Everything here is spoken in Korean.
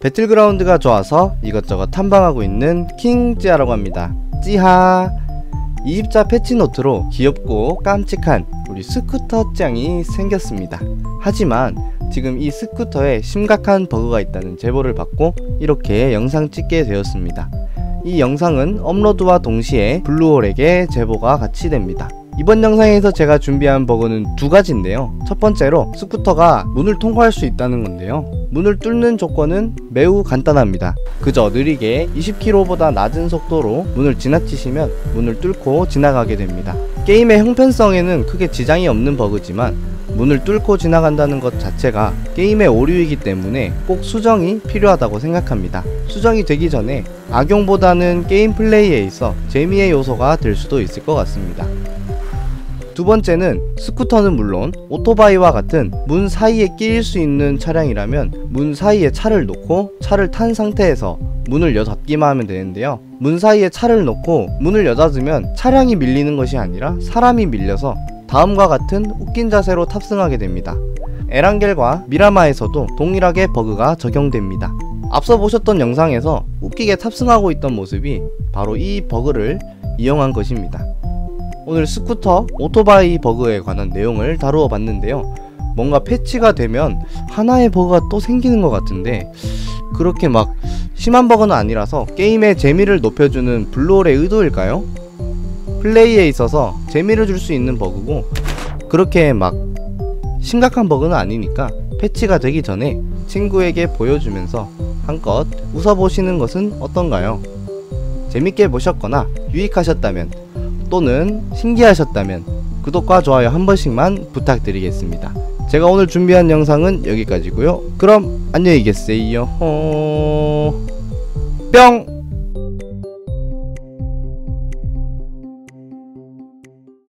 배틀그라운드가 좋아서 이것저것 탐방하고 있는 킹찌아라고 합니다. 찌하! 20자 패치노트로 귀엽고 깜찍한 우리 스쿠터 짱이 생겼습니다. 하지만 지금 이 스쿠터에 심각한 버그가 있다는 제보를 받고 이렇게 영상 찍게 되었습니다. 이 영상은 업로드와 동시에 블루홀에게 제보가 같이 됩니다. 이번 영상에서 제가 준비한 버그는 두 가지인데요. 첫 번째로 스쿠터가 문을 통과할 수 있다는 건데요. 문을 뚫는 조건은 매우 간단합니다. 그저 느리게 20km보다 낮은 속도로 문을 지나치시면 문을 뚫고 지나가게 됩니다. 게임의 형편성에는 크게 지장이 없는 버그지만 문을 뚫고 지나간다는 것 자체가 게임의 오류이기 때문에 꼭 수정이 필요하다고 생각합니다. 수정이 되기 전에 악용보다는 게임 플레이에 있어 재미의 요소가 될 수도 있을 것 같습니다. 두 번째는 스쿠터는 물론 오토바이와 같은 문 사이에 끼일 수 있는 차량이라면 문 사이에 차를 놓고 차를 탄 상태에서 문을 여닫기만 하면 되는데요. 문 사이에 차를 놓고 문을 여닫으면 차량이 밀리는 것이 아니라 사람이 밀려서 다음과 같은 웃긴 자세로 탑승하게 됩니다. 에란겔과 미라마에서도 동일하게 버그가 적용됩니다. 앞서 보셨던 영상에서 웃기게 탑승하고 있던 모습이 바로 이 버그를 이용한 것입니다. 오늘 스쿠터 오토바이 버그에 관한 내용을 다루어 봤는데요. 뭔가 패치가 되면 하나의 버그가 또 생기는 것 같은데 그렇게 막 심한 버그는 아니라서 게임의 재미를 높여주는 블루홀의 의도일까요? 플레이에 있어서 재미를 줄 수 있는 버그고 그렇게 막 심각한 버그는 아니니까 패치가 되기 전에 친구에게 보여주면서 한껏 웃어보시는 것은 어떤가요? 재밌게 보셨거나 유익하셨다면 또는 신기하셨다면 구독과 좋아요 한 번씩만 부탁드리겠습니다. 제가 오늘 준비한 영상은 여기까지고요. 그럼 안녕히 계세요. 어... 뿅!